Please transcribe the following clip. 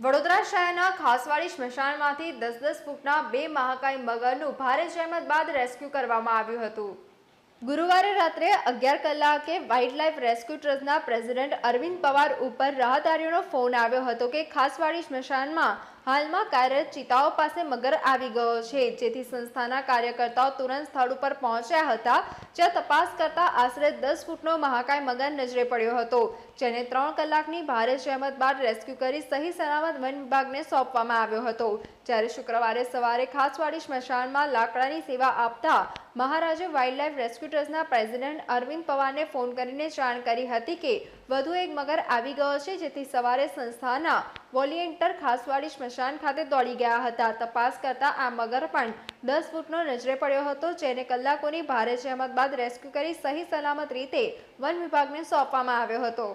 વડોદરા શહેરના ખાસવાડી સ્મશાનમાંથી દસ દસ ફૂટના બે મહાકાય મગરનું ભારે જહેમત બાદ રેસ્ક્યુ કરવામાં આવ્યું હતું. ગુરુવારે રાત્રે અગિયાર કલાકે વાઇલ્ડ લાઇફ રેસ્ક્યુ ટ્રસ્ટના પ્રેસિડેન્ટ અરવિંદ પવાર ઉપર રાહદારીઓનો ફોન આવ્યો હતો કે ખાસવાડી સ્મશાનમાં હાલમાં કાર્યરત ચિતાઓ પાસે મગર આવી ગયો છે. જેથી સંસ્થાના કાર્યકર્તાઓ તુરંત સ્થળ ઉપર પહોંચ્યા હતા, જ્યાં તપાસ કરતા આશરે દસ ફૂટનો મહાકાય મગર નજરે પડ્યો હતો, જેને ત્રણ કલાકની ભારે જહેમત બાદ રેસ્ક્યુ કરી સહી સલામત વન વિભાગને સોંપવામાં આવ્યો હતો. જ્યારે શુક્રવારે સવારે ખાસવાડી સ્મશાનમાં લાકડાની સેવા આપતા મહારાજે વાઇલ્ડલાઇફ રેસ્ક્યુ ટ્રસ્ટના પ્રેસિડેન્ટ અરવિંદ પવારને ફોન કરીને જાણ કરી હતી કે વધુ એક મગર આવી ગયો છે, જેથી સવારે સંસ્થાના વોલિયન્ટર ખાસવાડી સ્મશાન ખાતે દોડી ગયા હતા. તપાસ કરતા આ મગર પણ દસ ફૂટનો નજરે પડ્યો હતો, જેને કલાકોની ભારે જહેમત બાદ રેસ્ક્યુ કરી સહી સલામત રીતે વન વિભાગને સોંપવામાં આવ્યો હતો.